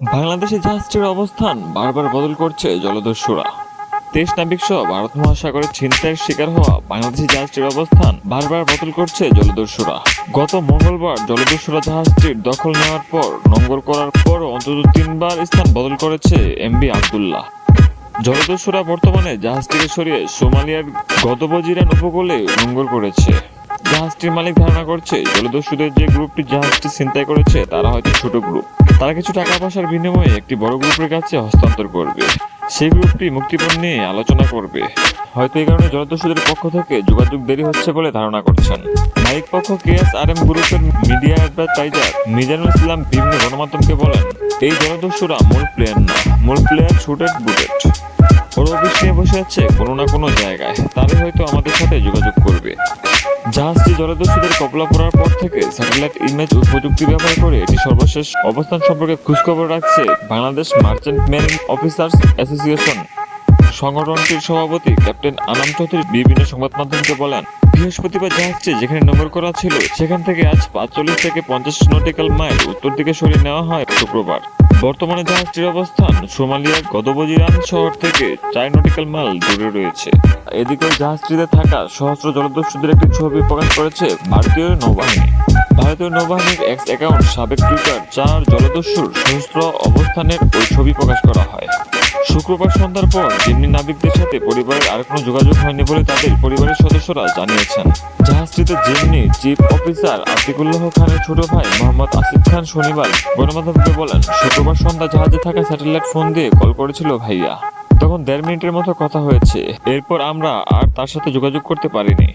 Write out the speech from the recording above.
বাংলাদেশে জাহাজটির অবস্থান বারবার বদল করছে জলদস্যুরা। দেশ নাবিক সহ ভারত মহাসাগরের ছিনতাইয়ের শিকার হওয়া বাংলাদেশি জাহাজটির অবস্থান বারবার বদল করছে জলদস্যুরা। গত মঙ্গলবার জলদস্যুরা জাহাজটির দখল নেওয়ার পর নোঙ্গর করার পর অন্তত তিনবার স্থান বদল করেছে এমবি আবদুল্লাহ। জলদস্যুরা বর্তমানে জাহাজটিকে সরিয়ে সোমালিয়ার গদবজিরান উপকূলে নোঙ্গর করেছে। জাহাজটির মালিক ধারণা করছে, জলদস্যুদের যে গ্রুপটি জাহাজটি ছিনতাই করেছে, তারা হয়তো ছোট গ্রুপ তারা কিছু টাকা পয়সার বিনিময়ে একটি বড় গ্রুপের কাছে হস্তান্তর করবে। সেই গ্রুপটি মুক্তিপণ নিয়ে আলোচনা করবে। হয়তো এই কারণে জলদস্যুদের পক্ষ থেকে যোগাযোগ দেরি হচ্ছে বলে ধারণা করছেন। মালিক পক্ষ কেএস আর এম গ্রুপের মিডিয়া অ্যাডভার্টাইজার মিজানুল ইসলাম বিভিন্ন গণমাধ্যমকে বলেন, এই জলদস্যুরা মূল প্লেয়ার না, মূল প্লেয়ার শুটেড বুটেড ওর অফিস নিয়ে বসে আছে কোনো না কোনো জায়গায়। তারাই হয়তো আমাদের সাথে যোগাযোগ করবে। জাহাজটি জলদস্যুদের কবলা পড়ার পর থেকে স্যাটেলাইট ইমেজ ও প্রযুক্তি ব্যবহার করে এটি সর্বশেষ অবস্থান সম্পর্কে খোঁজখবর রাখছে Bangladesh merchant marine officers association. সংগঠনটির সভাপতি ক্যাপ্টেন আনাম চৌধুরী বিভিন্ন সংবাদ মাধ্যমকে বলেন, বৃহস্পতিবার জাহাজটি যেখানে নোঙর করা ছিল, সেখান থেকে আজ পাঁচচল্লিশ থেকে পঞ্চাশ নটিক্যাল মাইল উত্তর দিকে সরিয়ে নেওয়া হয় শুক্রবার। বর্তমানে জাহাজটির অবস্থান সোমালিয়ার গদবজিরান শহর থেকে চার নটিক্যাল মাইল দূরে রয়েছে। এদিকে জাহাজটিতে থাকা সহস্র জলদস্যুদের একটি ছবি প্রকাশ করেছে ভারতীয় নৌবাহিনী। ভারতীয় নৌবাহিনীর এক্স অ্যাকাউন্ট সাবেক টুইটার চার জলদস্যুর সহস্র অবস্থানের ওই ছবি প্রকাশ করা হয়। শুক্রবার সন্ধ্যার পর জিম্মি নাবিকদের সাথে পরিবারের আর কোনো যোগাযোগ হয়নি বলে তাদের পরিবারের সদস্যরা জানিয়েছেন। জাহাজটিতে জিম্মি চিফ অফিসার আতিকুল্লাহ খানের ছোট ভাই মোহাম্মদ আসিফ খান শনিবার গণমাধ্যমকে বলেন, শুক্রবার সন্ধ্যা জাহাজে থাকা স্যাটেলাইট ফোন দিয়ে কল করেছিল ভাইয়া। তখন দেড় মিনিটের মতো কথা হয়েছে। এরপর আমরা আর তার সাথে যোগাযোগ করতে পারিনি।